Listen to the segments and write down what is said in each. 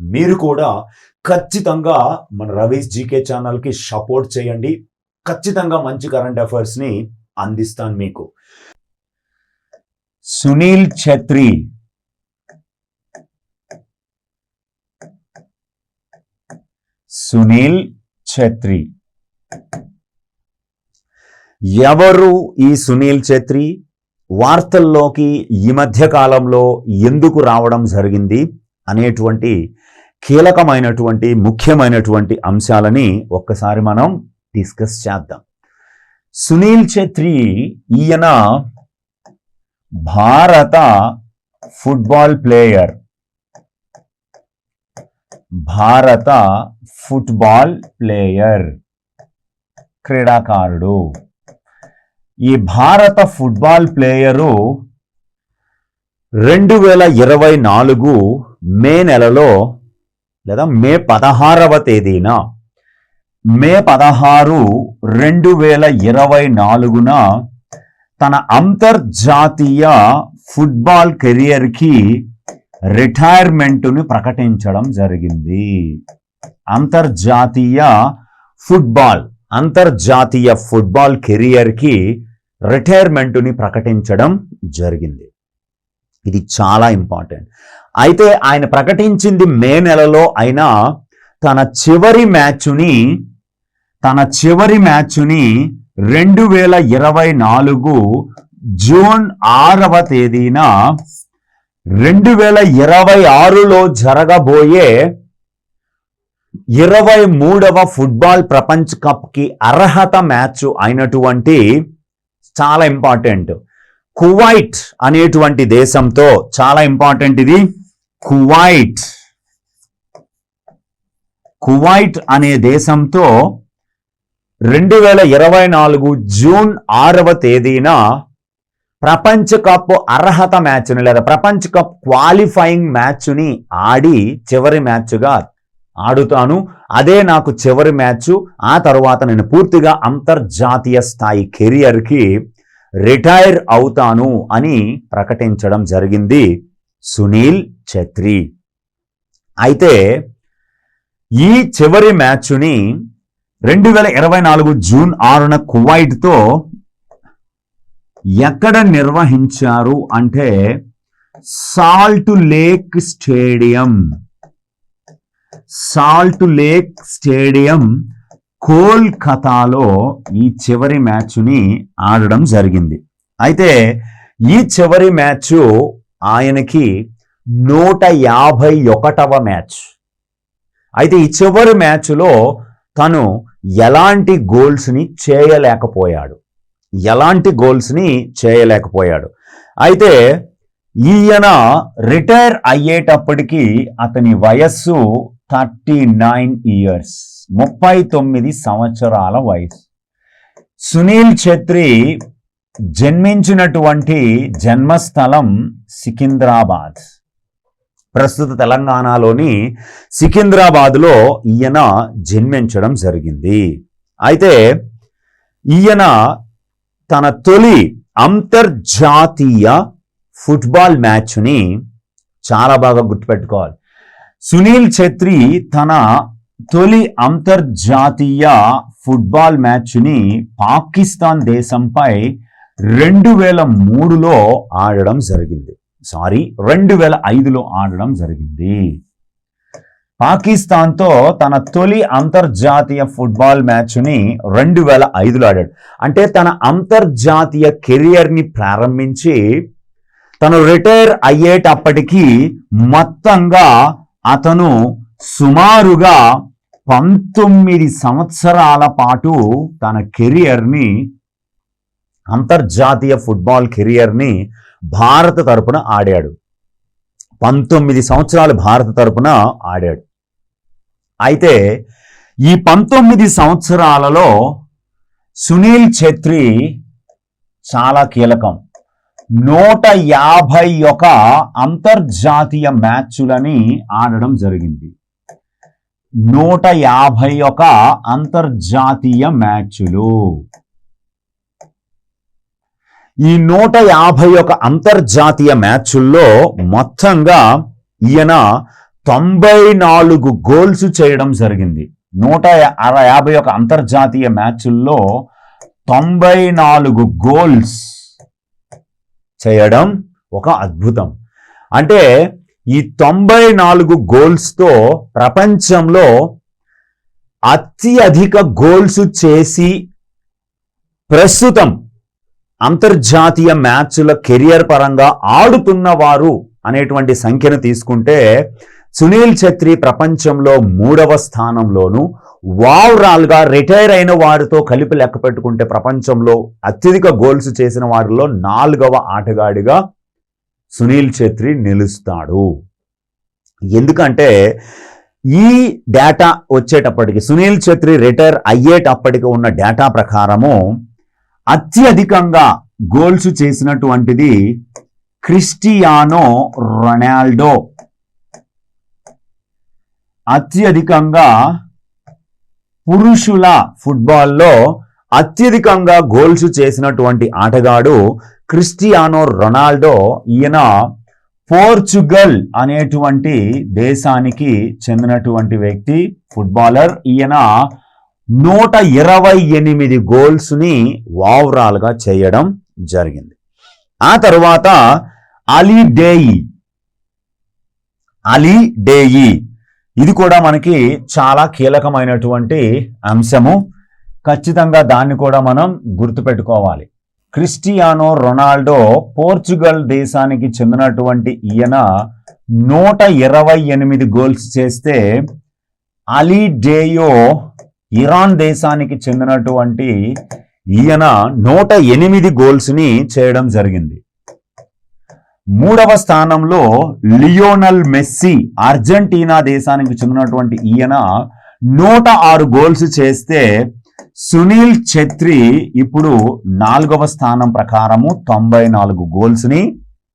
మీరు కూడా ఖచ్చితంగా మన రవీస్ జీకే ఛానల్కి సపోర్ట్ చేయండి. ఖచ్చితంగా మంచి కరెంట్ అఫైర్స్ని అందిస్తాను మీకు. సునీల్ ఛత్రి. సునీల్ ఛత్రి. ఎవరు ఈ సునీల్ ఛత్రి? వార్తల్లోకి ఈ మధ్య కాలంలో ఎందుకు రావడం జరిగింది? అనేటువంటి కీలకమైనటువంటి ముఖ్యమైనటువంటి అంశాలని ఒక్కసారి మనం డిస్కస్ చేద్దాం. సునీల్ ఛత్రి ఈయన భారత ఫుట్బాల్ ప్లేయర్. భారత ఫుట్బాల్ ప్లేయర్. క్రీడాకారుడు. ఈ భారత ఫుట్బాల్ ప్లేయరు రెండు వేల ఇరవై నాలుగు మే నెలలో లేదా మే పదహారవ తేదీన మే పదహారు రెండు వేల ఇరవై నాలుగున తన అంతర్జాతీయ ఫుట్బాల్ కెరియర్కి రిటైర్మెంట్ను ప్రకటించడం జరిగింది. అంతర్జాతీయ ఫుట్బాల్ అంతర్జాతీయ ఫుట్బాల్ కెరియర్కి రిటైర్మెంట్ని ప్రకటించడం జరిగింది. ఇది చాలా ఇంపార్టెంట్. అయితే ఆయన ప్రకటించింది మే నెలలో. అయినా తన చివరి మ్యాచ్ని తన చివరి మ్యాచ్ని రెండు వేల ఇరవై నాలుగు జూన్ ఆరవ తేదీన రెండు వేల ఇరవై ఆరులో జరగబోయే ఇరవై మూడవ ఫుట్బాల్ ప్రపంచ కప్కి అర్హత మ్యాచ్ అయినటువంటి చాలా ఇంపార్టెంట్. కువైట్ అనేటువంటి దేశంతో చాలా ఇంపార్టెంట్ ఇది. కువైట్. కువైట్ అనే దేశంతో రెండు వేల ఇరవై నాలుగు జూన్ ఆరవ తేదీన ప్రపంచ కప్ అర్హత మ్యాచ్ని లేదా ప్రపంచ కప్ క్వాలిఫైయింగ్ మ్యాచ్ని ఆడి చివరి మ్యాచ్గా ఆడుతాను. అదే నాకు చివరి మ్యాచ్. ఆ తర్వాత నేను పూర్తిగా అంతర్జాతీయ స్థాయి కెరియర్కి రిటైర్ అవుతాను అని ప్రకటించడం జరిగింది సునీల్. ఛత్రి. అయితే ఈ చివరి మ్యాచ్ని రెండు వేల ఇరవై నాలుగు జూన్ ఆరున కువైట్తో ఎక్కడ నిర్వహించారు అంటే Salt Lake Stadium. Salt Lake Stadium కోల్కతాలో ఈ చివరి మ్యాచ్ని ఆడడం జరిగింది. అయితే ఈ చివరి మ్యాచ్ ఆయనకి నూట యాభై ఒకటవ మ్యాచ్. అయితే ఈ చివరి మ్యాచ్లో తను ఎలాంటి గోల్స్ని చేయలేకపోయాడు. ఎలాంటి గోల్స్ని చేయలేకపోయాడు. అయితే ఈయన రిటైర్ అయ్యేటప్పటికి అతని వయస్సు థర్టీ నైన్ ఇయర్స్ ముప్పై తొమ్మిది సంవత్సరాల వయసు సునీల్ ఛత్రి జన్మించినటువంటి జన్మస్థలం సికింద్రాబాద్. ప్రస్తుత తెలంగాణలోని సికింద్రాబాద్లో ఈయన జన్మించడం జరిగింది. అయితే ఈయన తన తొలి అంతర్జాతీయ ఫుట్బాల్ మ్యాచ్ని చాలా బాగా గుర్తుపెట్టుకోవాలి. సునీల్ ఛత్రి తన తొలి అంతర్జాతీయ ఫుట్బాల్ మ్యాచ్ని పాకిస్తాన్ దేశంపై రెండు వేల మూడులో ఆడడం జరిగింది. సారీ రెండు వేల ఐదులో ఆడడం జరిగింది. పాకిస్తాన్తో తన తొలి అంతర్జాతీయ ఫుట్బాల్ మ్యాచ్ని రెండు వేల ఐదులో ఆడాడు. అంటే తన అంతర్జాతీయ కెరియర్ని ప్రారంభించి తను రిటైర్ అయ్యేటప్పటికీ మొత్తంగా అతను సుమారుగా పంతొమ్మిది సంవత్సరాల పాటు తన కెరియర్ని అంతర్జాతీయ ఫుట్బాల్ కెరియర్ని భారత తరపున ఆడాడు. పంతొమ్మిది సంవత్సరాలు భారత తరపున ఆడాడు. అయితే ఈ పంతొమ్మిది సంవత్సరాలలో సునీల్ ఛెత్రి చాలా కీలకం. నూట యాభై ఒక అంతర్జాతీయ మ్యాచ్లని ఆడడం జరిగింది. నూట యాభై ఒక అంతర్జాతీయ మ్యాచ్లు. ఈ నూట యాభై ఒక అంతర్జాతీయ మ్యాచ్ల్లో మొత్తంగా ఈయన తొంభై నాలుగు గోల్స్ చేయడం జరిగింది. నూట యాభై ఒక అంతర్జాతీయ మ్యాచ్ల్లో తొంభై నాలుగు గోల్స్ చేయడం ఒక అద్భుతం. అంటే ఈ తొంభై నాలుగు గోల్స్తో ప్రపంచంలో అత్యధిక గోల్స్ చేసి ప్రస్తుతం అంతర్జాతీయ మ్యాచ్ల కెరియర్ పరంగా ఆడుతున్న వారు అనేటువంటి సంఖ్యను తీసుకుంటే సునీల్ ఛత్రి ప్రపంచంలో మూడవ స్థానంలోను ఓవరాల్గా రిటైర్ అయిన వారితో కలిపి లెక్క పెట్టుకుంటే ప్రపంచంలో అత్యధిక గోల్స్ చేసిన వారిలో నాలుగవ ఆటగాడిగా సునీల్ ఛత్రి నిలుస్తాడు. ఎందుకంటే ఈ డేటా వచ్చేటప్పటికి సునీల్ ఛత్రి రిటైర్ అయ్యేటప్పటికి ఉన్న డేటా ప్రకారము అత్యధికంగా గోల్స్ చేసినటువంటిది క్రిస్టియానో రొనాల్డో. అత్యధికంగా పురుషుల ఫుట్బాల్లో అత్యధికంగా గోల్స్ చేసినటువంటి ఆటగాడు క్రిస్టియానో రొనాల్డో ఈయన పోర్చుగల్ అనేటువంటి దేశానికి చెందినటువంటి వ్యక్తి ఫుట్బాలర్. ఈయన నూట ఇరవై ఎనిమిది గోల్స్ని ని చేయడం జరిగింది. ఆ తర్వాత అలీ డేయి అలీ డేయి ఇది కూడా మనకి చాలా కీలకమైనటువంటి అంశము. ఖచ్చితంగా దాన్ని కూడా మనం గుర్తుపెట్టుకోవాలి. క్రిస్టియానో రొనాల్డో పోర్చుగల్ దేశానికి చెందినటువంటి ఈయన నూట ఇరవై ఎనిమిది గోల్స్ చేస్తే అలీ డేయో ఇరాన్ దేశానికి చెందినటువంటి ఈయన నూట ఎనిమిది గోల్స్ని చేయడం జరిగింది. మూడవ స్థానంలో లియోనల్ మెస్సీ అర్జెంటీనా దేశానికి చెందినటువంటి ఈయన నూట ఆరు గోల్స్ చేస్తే సునీల్ ఛెత్రి ఇప్పుడు నాలుగవ స్థానం ప్రకారము తొంభై నాలుగు గోల్స్ని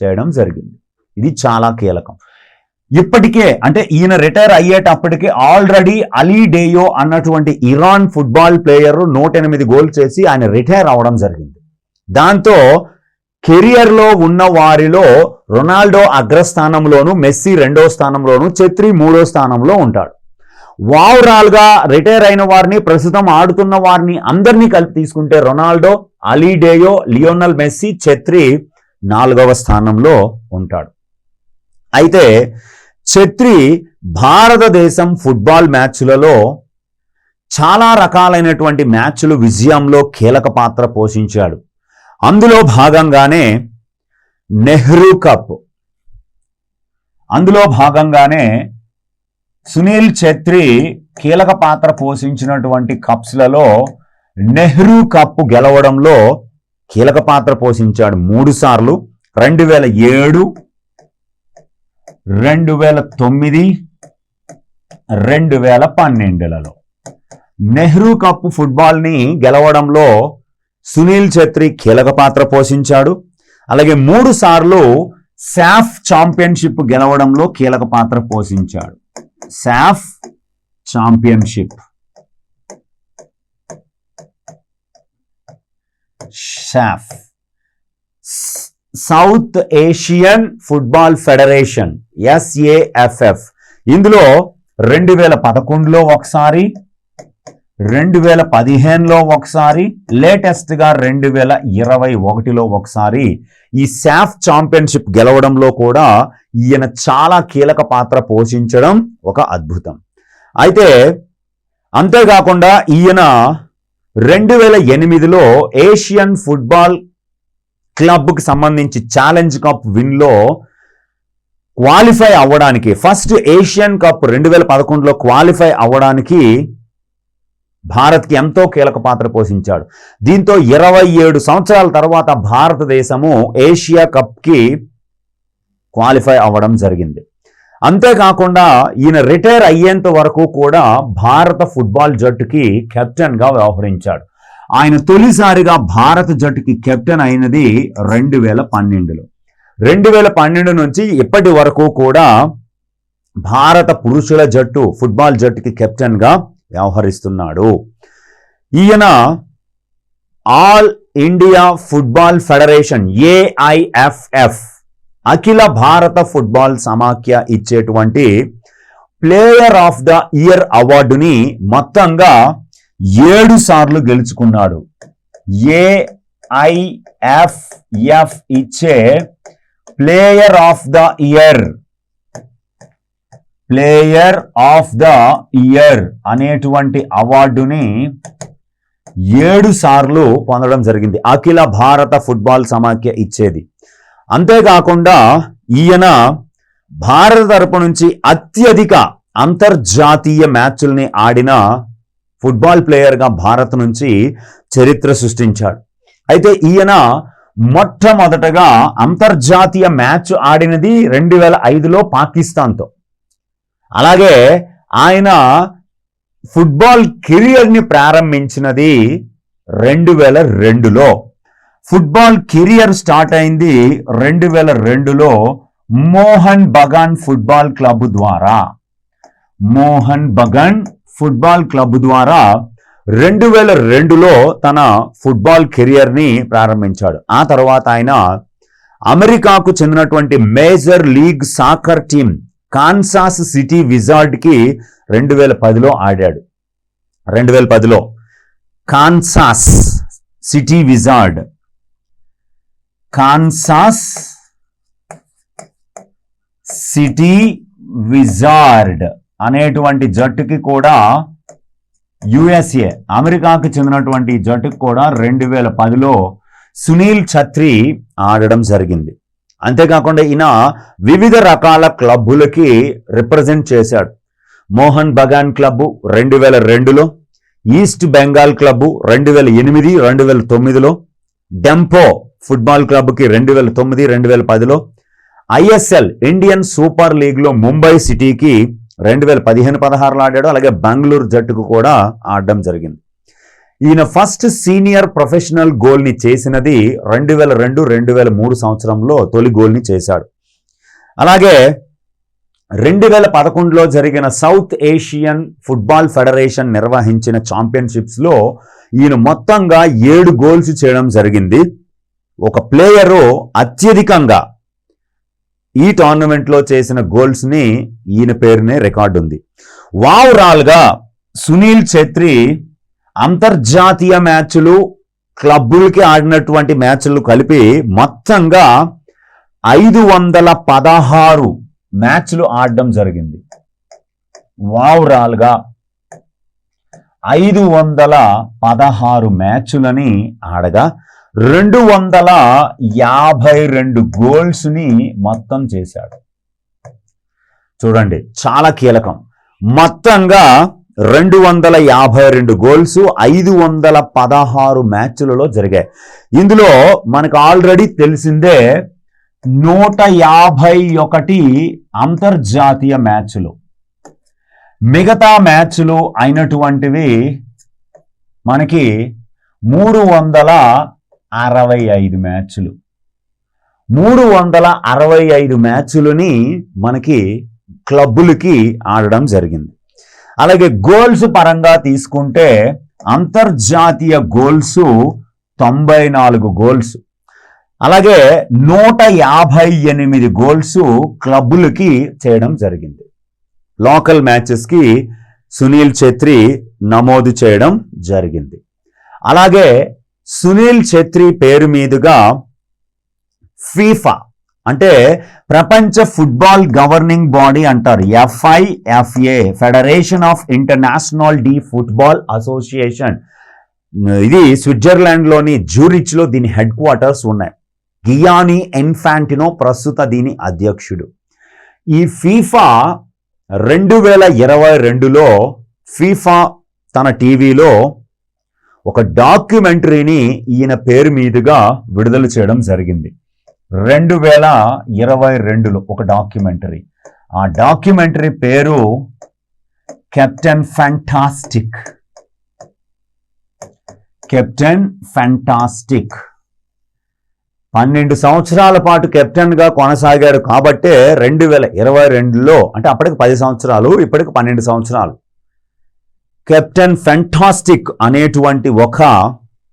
చేయడం జరిగింది. ఇది చాలా కీలకం. ఇప్పటికే అంటే ఈయన రిటైర్ అయ్యేటప్పటికే ఆల్రెడీ అలీ డేయో అన్నటువంటి ఇరాన్ ఫుట్బాల్ ప్లేయర్ నూట ఎనిమిది గోల్ చేసి ఆయన రిటైర్ అవడం జరిగింది. దాంతో కెరియర్లో ఉన్న వారిలో రొనాల్డో అగ్రస్థానంలోను మెస్సీ రెండో స్థానంలోను ఛత్రి మూడో స్థానంలో ఉంటాడు. వావరాల్గా రిటైర్ అయిన వారిని ప్రస్తుతం ఆడుతున్న వారిని అందరినీ కలిపి తీసుకుంటే Ronaldo Ali Daei Lionel Messi Chhetri నాలుగవ స్థానంలో ఉంటాడు. అయితే ఛత్రి భారతదేశం ఫుట్బాల్ మ్యాచ్లలో చాలా రకాలైనటువంటి మ్యాచ్లు విజయంలో కీలక పాత్ర పోషించాడు. అందులో భాగంగానే నెహ్రూ కప్. అందులో భాగంగానే సునీల్ ఛత్రి కీలక పాత్ర పోషించినటువంటి కప్స్లలో నెహ్రూ కప్ గెలవడంలో కీలక పాత్ర పోషించాడు. మూడు సార్లు. రెండు వేల ఏడు రెండు వేల తొమ్మిది రెండు వేల పన్నెండులలో నెహ్రూ కప్ ఫుట్బాల్ని గెలవడంలో సునీల్ ఛత్రి కీలక పాత్ర పోషించాడు. అలాగే మూడు సార్లు శాఫ్ ఛాంపియన్షిప్ గెలవడంలో కీలక పాత్ర పోషించాడు. SAFF championship. SAFF South Asian Football Federation SAFF. ఇందులో రెండు వేల పదకొండులో ఒకసారి రెండు వేల పదిహేనులో ఒకసారి లేటెస్ట్గా రెండు వేల ఇరవై ఒకటిలో ఒకసారి ఈ శాఫ్ ఛాంపియన్షిప్ గెలవడంలో కూడా ఈయన చాలా కీలక పాత్ర పోషించడం ఒక అద్భుతం. అయితే అంతేకాకుండా ఈయన రెండు వేల ఎనిమిదిలో ఏషియన్ ఫుట్బాల్ క్లబ్కి సంబంధించి ఛాలెంజ్ కప్ విన్లో క్వాలిఫై అవ్వడానికి ఫస్ట్ ఏషియన్ కప్ రెండు వేల పదకొండులో క్వాలిఫై అవ్వడానికి భారత్కి ఎంతో కీలక పాత్ర పోషించాడు. దీంతో ఇరవై ఏడు సంవత్సరాల తర్వాత భారతదేశము ఏషియా కప్కి క్వాలిఫై అవ్వడం జరిగింది. అంతేకాకుండా ఈయన రిటైర్ అయ్యేంత వరకు కూడా భారత ఫుట్బాల్ జట్టుకి కెప్టెన్గా వ్యవహరించాడు. ఆయన తొలిసారిగా భారత జట్టుకి కెప్టెన్ అయినది రెండు వేల పన్నెండులో. రెండు వేల పన్నెండు నుంచి ఇప్పటి వరకు కూడా భారత పురుషుల జట్టు ఫుట్బాల్ జట్టుకి కెప్టెన్గా వ్యవహరిస్తున్నాడు. ఈయన All India Football Federation AIFF అఖిల భారత ఫుట్బాల్ సమాఖ్య ఇచ్చేటువంటి ప్లేయర్ ఆఫ్ ద ఇయర్ అవార్డుని మొత్తంగా ఏడు సార్లు గెలుచుకున్నాడు. ఏఐఎఫ్ఎఫ్ ఇచ్చే player of the year player of the year అనేటువంటి అవార్డుని ఏడు సార్లు పొందడం జరిగింది. అఖిల భారత ఫుట్బాల్ సమాఖ్య ఇచ్చేది. అంతేకాకుండా ఈయన భారత తరపు నుంచి అత్యధిక అంతర్జాతీయ మ్యాచ్ల్ని ఆడిన ఫుట్బాల్ ప్లేయర్గా భారత్ నుంచి చరిత్ర సృష్టించాడు. అయితే ఈయన మొట్టమొదటగా అంతర్జాతీయ మ్యాచ్ ఆడినది రెండు వేల ఐదులో పాకిస్తాన్తో. అలాగే ఆయన ఫుట్బాల్ కెరియర్ని ప్రారంభించినది రెండు వేల రెండులో ఫుట్బాల్ కెరియర్ స్టార్ట్ అయింది రెండు వేల రెండులో మోహన్ బగాన్ ఫుట్బాల్ క్లబ్ ద్వారా. మోహన్ బగన్ ఫుట్బాల్ క్లబ్ ద్వారా రెండు వేల రెండులో తన ఫుట్బాల్ కెరియర్ని ప్రారంభించాడు. ఆ తర్వాత ఆయన అమెరికాకు చెందినటువంటి major league soccer team Kansas City విజార్డ్కి రెండు వేల పదిలో ఆడాడు. రెండు వేల పదిలో Kansas City Wizard. Kansas City Wizard. అనేటువంటి జట్టుకి కూడా యుఎస్ఏ అమెరికాకు చెందినటువంటి జట్టుకు కూడా రెండు వేల పదిలో సునీల్ ఛత్రి ఆడడం జరిగింది. అంతేకాకుండా ఈయన వివిధ రకాల క్లబ్బులకి రిప్రజెంట్ చేశాడు. మోహన్ బగాన్ క్లబ్బు రెండు వేల రెండులో ఈస్ట్ బెంగాల్ క్లబ్బు రెండు వేల ఎనిమిది రెండు వేల తొమ్మిదిలో డెంపో ఫుట్బాల్ క్లబ్కి రెండు వేల తొమ్మిది రెండు వేల పదిలో ఐఎస్ఎల్ ఇండియన్ సూపర్ లీగ్లో ముంబై సిటీకి రెండు వేల పదిహేను పదహారులో ఆడాడు. అలాగే బెంగళూరు జట్టుకు కూడా ఆడడం జరిగింది. ఈయన ఫస్ట్ సీనియర్ ప్రొఫెషనల్ గోల్ని చేసినది రెండు వేల రెండు రెండు వేల మూడు సంవత్సరంలో తొలి గోల్ని చేశాడు. అలాగే రెండు వేల పదకొండులో జరిగిన సౌత్ ఏషియన్ ఫుట్బాల్ ఫెడరేషన్ నిర్వహించిన ఛాంపియన్షిప్స్లో ఈయన మొత్తంగా ఏడు గోల్స్ చేయడం జరిగింది. ఒక ప్లేయరు అత్యధికంగా ఈ టోర్నమెంట్లో చేసిన గోల్స్ని ఈయన పేరునే రికార్డు ఉంది. వావరాల్గా సునీల్ ఛెత్రి అంతర్జాతీయ మ్యాచ్లు క్లబ్బులకి ఆడినటువంటి మ్యాచ్లు కలిపి మొత్తంగా ఐదు వందల పదహారు మ్యాచ్లు ఆడడం జరిగింది. వావరాల్గా ఐదు వందల పదహారు మ్యాచ్లని ఆడగా రెండు వందల యాభై రెండు గోల్స్ని మొత్తం చేశాడు. చూడండి చాలా కీలకం. మొత్తంగా రెండు వందల యాభై రెండు గోల్స్ ఐదు వందల పదహారు మ్యాచ్లలో జరిగాయి. ఇందులో మనకు ఆల్రెడీ తెలిసిందే నూట యాభై ఒకటి అంతర్జాతీయ మ్యాచ్లు. మిగతా మ్యాచ్లు అయినటువంటివి మనకి మూడు వందల అరవై ఐదు మ్యాచ్లు. మూడు వందల అరవై ఐదు మ్యాచ్లని మనకి క్లబ్బులకి ఆడడం జరిగింది. అలాగే గోల్స్ పరంగా తీసుకుంటే అంతర్జాతీయ గోల్స్ తొంభై నాలుగు గోల్స్ అలాగే నూట యాభై ఎనిమిది గోల్స్ క్లబ్బులకి చేయడం జరిగింది. లోకల్ మ్యాచెస్కి సునీల్ ఛేత్రి నమోదు చేయడం జరిగింది. అలాగే సునీల్ ఛెత్రి పేరు మీదుగా ఫీఫా అంటే ప్రపంచ ఫుట్బాల్ గవర్నింగ్ బాడీ అంటారు. FIFA federation of international de football association. ఇది స్విట్జర్లాండ్లోని జూరిచ్లో దీని హెడ్ క్వార్టర్స్ ఉన్నాయి. గియానీ ఎన్ఫాంటినో ప్రస్తుత దీని అధ్యక్షుడు. ఈ ఫీఫా రెండు వేల ఇరవై రెండులో ఫీఫా తన టీవీలో ఒక డాక్యుమెంటరీని ఈయన పేరు మీదుగా విడుదల చేయడం జరిగింది. రెండు వేల ఇరవై రెండులో ఒక డాక్యుమెంటరీ. ఆ డాక్యుమెంటరీ పేరు కెప్టెన్ ఫ్యాంటాస్టిక్. Captain fantastic. పన్నెండు సంవత్సరాల పాటు కెప్టెన్గా కొనసాగాడు కాబట్టే రెండు వేల ఇరవై రెండులో అంటే అప్పటికి పది సంవత్సరాలు ఇప్పటికి పన్నెండు సంవత్సరాలు. కెప్టెన్ ఫెంటాస్టిక్ అనేటువంటి ఒక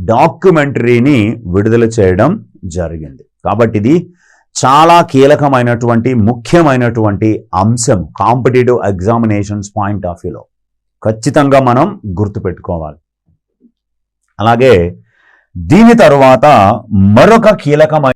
డాక్యుమెంటరీని విడుదల చేయడం జరిగింది. కాబట్టి ఇది చాలా కీలకమైనటువంటి ముఖ్యమైనటువంటి అంశం కాంపిటేటివ్ ఎగ్జామినేషన్స్ పాయింట్ ఆఫ్ వ్యూలో. ఖచ్చితంగా మనం గుర్తుపెట్టుకోవాలి. అలాగే దీని తరువాత మరొక కీలకమైన